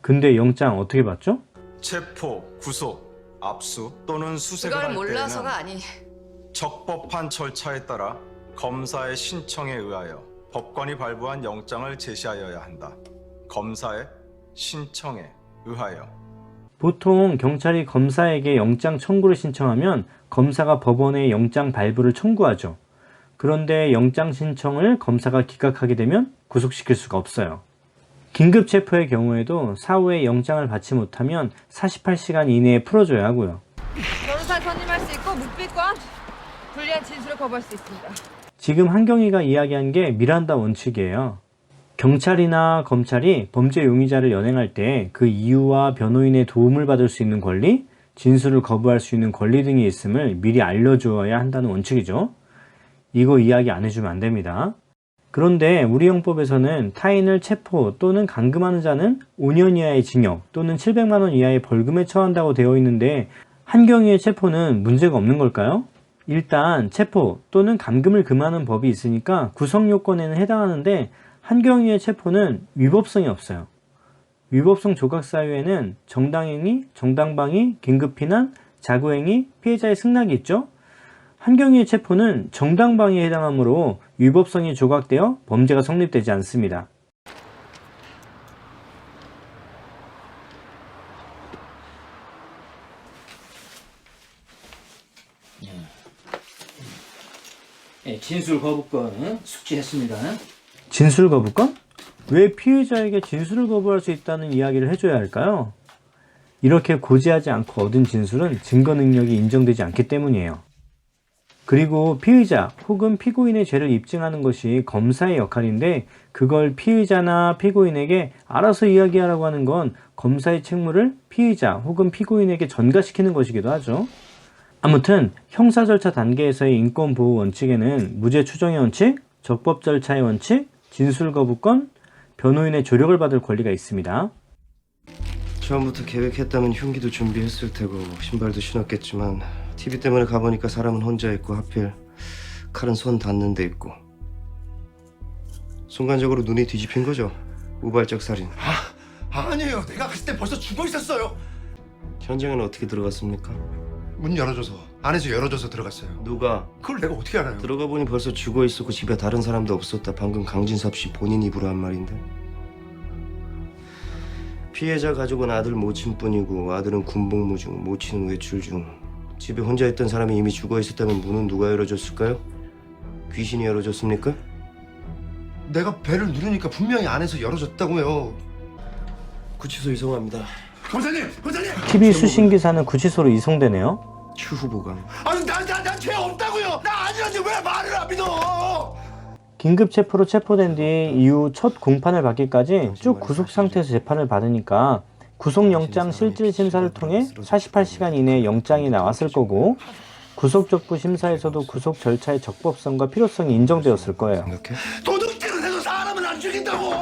근데 영장 어떻게 받죠? 체포, 구속, 압수 또는 수색을 그걸 할 몰라서가 때에는 아니. 적법한 절차에 따라 검사의 신청에 의하여 법관이 발부한 영장을 제시하여야 한다. 검사의 신청에 의하여. 보통 경찰이 검사에게 영장 청구를 신청하면 검사가 법원에 영장 발부를 청구하죠. 그런데 영장 신청을 검사가 기각하게 되면 구속시킬 수가 없어요. 긴급 체포의 경우에도 사후에 영장을 받지 못하면 48시간 이내에 풀어줘야 하고요. 변호사 선임할 수 있고 묵비권 불리한 진술을 거부할 수 있습니다. 지금 한경희가 이야기한 게 미란다 원칙이에요. 경찰이나 검찰이 범죄 용의자를 연행할 때 그 이유와 변호인의 도움을 받을 수 있는 권리, 진술을 거부할 수 있는 권리 등이 있음을 미리 알려주어야 한다는 원칙이죠. 이거 이야기 안 해주면 안 됩니다. 그런데 우리 형법에서는 타인을 체포 또는 감금하는 자는 5년 이하의 징역 또는 700만 원 이하의 벌금에 처한다고 되어 있는데 한경희의 체포는 문제가 없는 걸까요? 일단 체포 또는 감금을 금하는 법이 있으니까 구성 요건에는 해당하는데 한경희의 체포는 위법성이 없어요. 위법성 조각 사유에는 정당행위, 정당방위, 긴급피난, 자구행위, 피해자의 승낙이 있죠. 한경희의 체포는 정당방위에 해당하므로 위법성이 조각되어 범죄가 성립되지 않습니다. 예, 진술 거부권 응? 숙지했습니다. 진술 거부권? 왜 피해자에게 진술을 거부할 수 있다는 이야기를 해줘야 할까요? 이렇게 고지하지 않고 얻은 진술은 증거 능력이 인정되지 않기 때문이에요. 그리고 피의자 혹은 피고인의 죄를 입증하는 것이 검사의 역할인데 그걸 피의자나 피고인에게 알아서 이야기하라고 하는 건 검사의 책무를 피의자 혹은 피고인에게 전가시키는 것이기도 하죠. 아무튼 형사 절차 단계에서의 인권 보호 원칙에는 무죄 추정의 원칙, 적법 절차의 원칙, 진술 거부권, 변호인의 조력을 받을 권리가 있습니다. 처음부터 계획했다면 흉기도 준비했을 테고 신발도 신었겠지만 TV 때문에 가보니까 사람은 혼자 있고 하필 칼은 손 닿는 데 있고 순간적으로 눈이 뒤집힌 거죠 우발적 살인 아니에요. 내가 갔을 때 벌써 죽어 있었어요. 현장에는 어떻게 들어갔습니까? 문 열어줘서 안에서 열어줘서 들어갔어요. 누가? 그걸 내가 어떻게 알아요? 들어가 보니 벌써 죽어 있었고 집에 다른 사람도 없었다 방금 강진섭 씨 본인 입으로 한 말인데 피해자 가족은 아들 모친뿐이고 아들은 군복무 중 모친은 외출 중 집에 혼자 있던 사람이 이미 죽어 있었다면 문은 누가 열어줬을까요? 귀신이 열어줬습니까? 내가 배를 누르니까 분명히 안에서 열어줬다고요. 구치소 이송합니다 검사님, 검사님. TV 수신 기사는 구치소로 이송되네요. 추 후 보강 아니 나나나죄 없다고요. 나 아니라는데 왜 말을 안 믿어? 긴급 체포로 체포된 뒤 이후 첫 공판을 받기까지 쭉 구속 상태에서 재판을 받으니까 구속영장 실질 심사를 통해 48시간 이내에 영장이 나왔을 거고 구속적부 심사에서도 구속 절차의 적법성과 필요성이 인정되었을 거예요. 도둑질을 해도 사람은 안 죽인다고.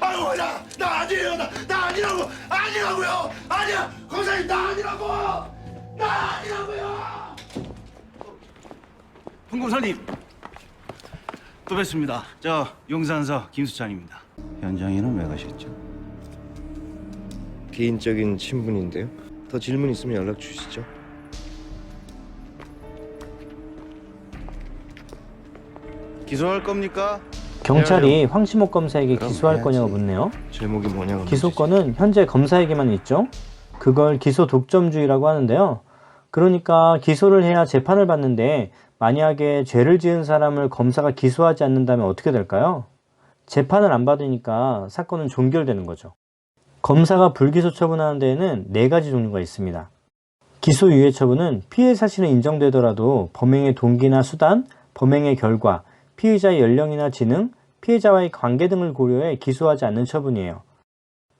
아유 나, 나 아니에요. 나, 나 아니라고. 아니라고요. 아니야. 검사님 나 아니라고. 나 아니라고요. 홍 검사님 또 뵙습니다. 저 용산서 김수찬입니다. 현장에는 왜 가셨죠? 개인적인 친분인데요 더 질문 있으면 연락 주시죠 기소할 겁니까? 경찰이 황시목 검사에게 그럼 기소할 해야지. 거냐고 묻네요. 제목이 뭐냐고 기소권은 현재 검사에게만 있죠. 그걸 기소 독점주의라고 하는데요. 그러니까 기소를 해야 재판을 받는데 만약에 죄를 지은 사람을 검사가 기소하지 않는다면 어떻게 될까요? 재판을 안 받으니까 사건은 종결되는 거죠. 검사가 불기소 처분하는 데에는 네 가지 종류가 있습니다. 기소유예 처분은 피해 사실은 인정되더라도 범행의 동기나 수단, 범행의 결과, 피의자의 연령이나 지능, 피해자와의 관계 등을 고려해 기소하지 않는 처분이에요.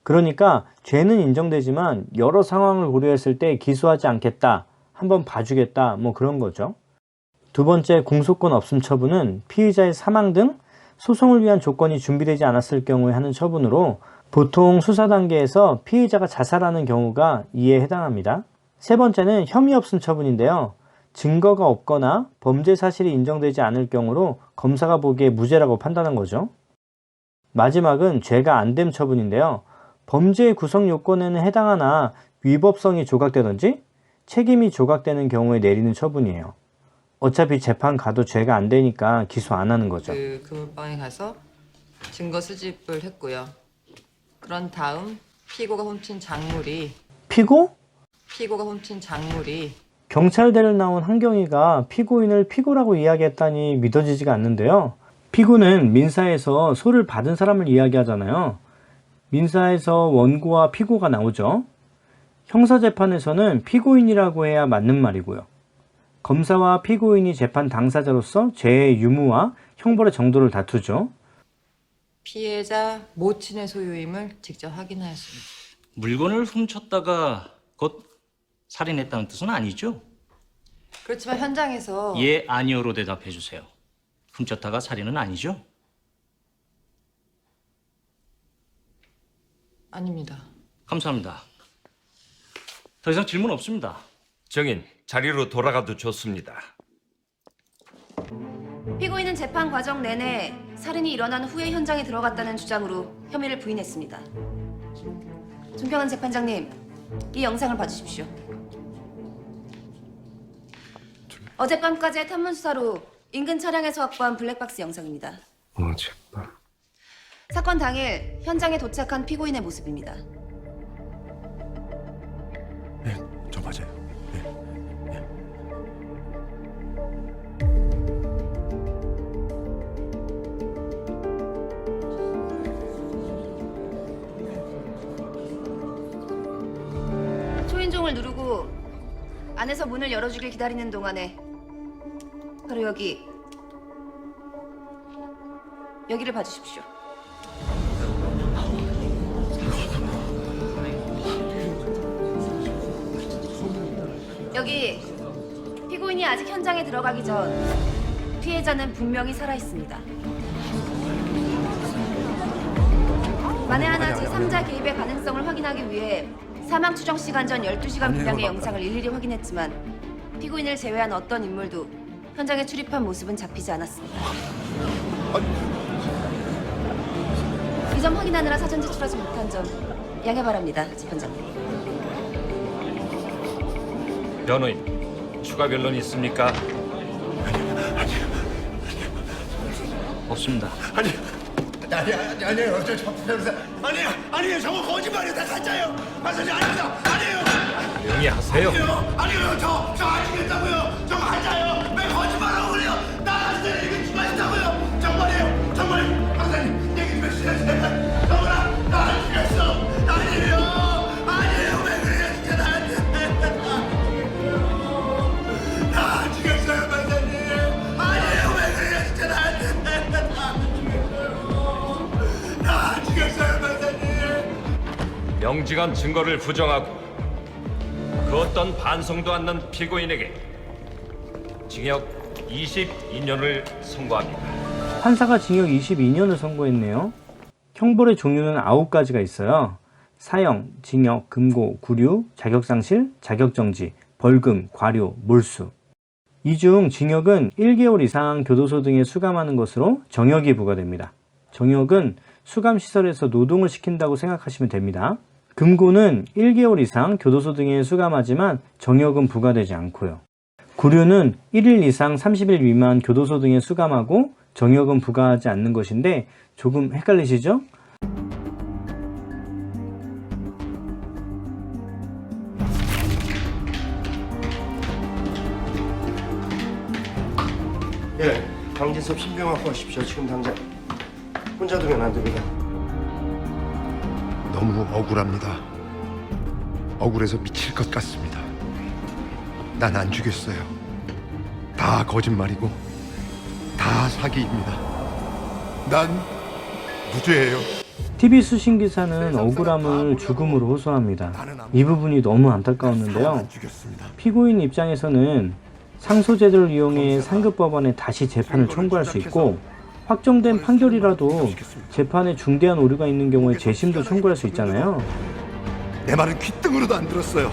그러니까 죄는 인정되지만 여러 상황을 고려했을 때 기소하지 않겠다, 한번 봐주겠다, 뭐 그런 거죠. 두 번째 공소권 없음 처분은 피의자의 사망 등 소송을 위한 조건이 준비되지 않았을 경우에 하는 처분으로 보통 수사 단계에서 피의자가 자살하는 경우가 이에 해당합니다. 세 번째는 혐의 없음 처분인데요. 증거가 없거나 범죄 사실이 인정되지 않을 경우로 검사가 보기에 무죄라고 판단한 거죠. 마지막은 죄가 안 됨 처분인데요. 범죄의 구성 요건에는 해당하나 위법성이 조각되든지 책임이 조각되는 경우에 내리는 처분이에요. 어차피 재판 가도 죄가 안 되니까 기소 안 하는 거죠. 그 그물방에 가서 증거 수집을 했고요. 그런 다음 피고가 훔친 작물이 피고? 피고가 훔친 작물이 경찰대를 나온 한경희가 피고인을 피고라고 이야기했다니 믿어지지가 않는데요. 피고는 민사에서 소를 받은 사람을 이야기하잖아요. 민사에서 원고와 피고가 나오죠. 형사재판에서는 피고인이라고 해야 맞는 말이고요. 검사와 피고인이 재판 당사자로서 죄의 유무와 형벌의 정도를 다투죠. 피해자 모친의 소유임을 직접 확인하였습니다. 물건을 훔쳤다가 곧 살인했다는 뜻은 아니죠? 그렇지만 현장에서 예, 아니오로 대답해 주세요. 훔쳤다가 살인은 아니죠? 아닙니다. 감사합니다. 더 이상 질문 없습니다. 정인 자리로 돌아가도 좋습니다. 피고인은 재판 과정 내내 살인이 일어난 후에 현장에 들어갔다는 주장으로 혐의를 부인했습니다. 존경한 재판장님, 이 영상을 봐주십시오. 어젯밤까지의 탐문 수사로 인근 차량에서 확보한 블랙박스 영상입니다. 어젯밤. 사건 당일 현장에 도착한 피고인의 모습입니다. 안에서 문을 열어주길 기다리는 동안에 바로 여기 여기를 봐주십시오. 여기 피고인이 아직 현장에 들어가기 전 피해자는 분명히 살아 있습니다. 만에 하나 제3자 개입의 가능성을 확인하기 위해 사망 추정 시간 전 12시간 분량의 영상을 일일이 확인했지만 피고인을 제외한 어떤 인물도 현장에 출입한 모습은 잡히지 않았습니다. 이 점 확인하느라 사전 제출하지 못한 점 양해 바랍니다, 재판장님. 변호인 추가 변론 있습니까? 없습니다. 아니, 아니, 아니, 아니에요. 저, 저, 변호사. 아니에요, 아니에요. 저거 거짓말이에요. 다 가짜예요. 판사님, 아닙니다. 아니에요. 조용히 하세요. 아니에요, 아니에요. 저, 저 아니겠다고요. 명징한 증거를 부정하고 그 어떤 반성도 않는 피고인에게 징역 22년을 선고합니다. 판사가 징역 22년을 선고했네요. 형벌의 종류는 9가지가 있어요. 사형, 징역, 금고, 구류, 자격상실, 자격정지, 벌금, 과료, 몰수. 이 중 징역은 1개월 이상 교도소 등에 수감하는 것으로 정역이 부과됩니다. 정역은 수감시설에서 노동을 시킨다고 생각하시면 됩니다. 금고는 1개월 이상 교도소 등에 수감하지만 정역은 부과되지 않고요. 구류는 1일 이상 30일 미만 교도소 등에 수감하고 정역은 부과하지 않는 것인데 조금 헷갈리시죠? 예, 강진섭 신병 갖고 하십시오. 지금 당장. 혼자 두면 안 됩니다. 너무 억울합니다. 억울해서 미칠 것 같습니다. 난 안 죽였어요. 다 거짓말이고 다 사기입니다. 난 무죄예요. TV 수신 기사는 억울함을 죽음으로 호소합니다. 이 부분이 너무 안타까웠는데요. 피고인 입장에서는 상소제도를 이용해 상급 법원에 다시 재판을 청구할 수 있고 확정된 판결이라도 재판에 중대한 오류가 있는 경우에 재심도 청구할 수 있잖아요. 내 말은 귓등으로도 안 들었어요.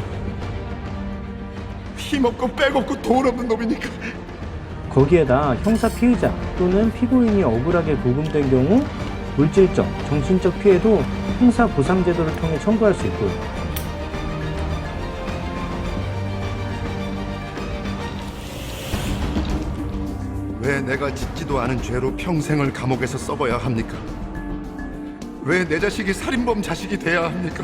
힘없고 빼없고 돈 없는 놈이니까 거기에다 형사 피의자 또는 피고인이 억울하게 구금된 경우 물질적, 정신적 피해도 형사 보상 제도를 통해 청구할 수 있고요. 왜 내가 짓지도 않은 죄로 평생을 감옥에서 썩어야 합니까? 왜 내 자식이 살인범 자식이 돼야 합니까?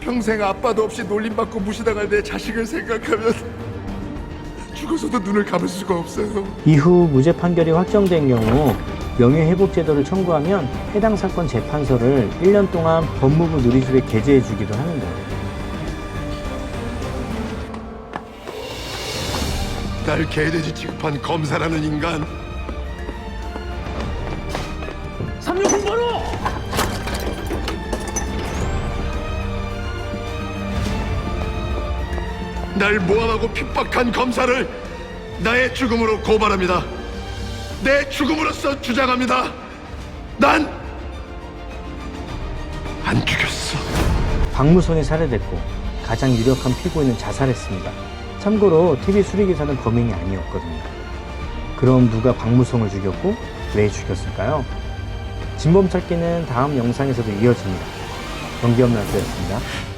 평생 아빠도 없이 놀림받고 무시당할 내 자식을 생각하면 죽어서도 눈을 감을 수가 없어요. 이후 무죄 판결이 확정된 경우 명예회복 제도를 청구하면 해당 사건 재판서를 1년 동안 법무부 누리집에 게재해 주기도 하는데 날 개돼지 취급한 검사라는 인간. 360번호! 날 모함하고 핍박한 검사를 나의 죽음으로 고발합니다. 내 죽음으로써 주장합니다. 난 안 죽였어. 박무선이 살해됐고 가장 유력한 피고인은 자살했습니다. 참고로 TV 수리기사는 범인이 아니었거든요. 그럼 누가 박무성을 죽였고 왜 죽였을까요? 진범 찾기는 다음 영상에서도 이어집니다. 경기엄나스였습니다.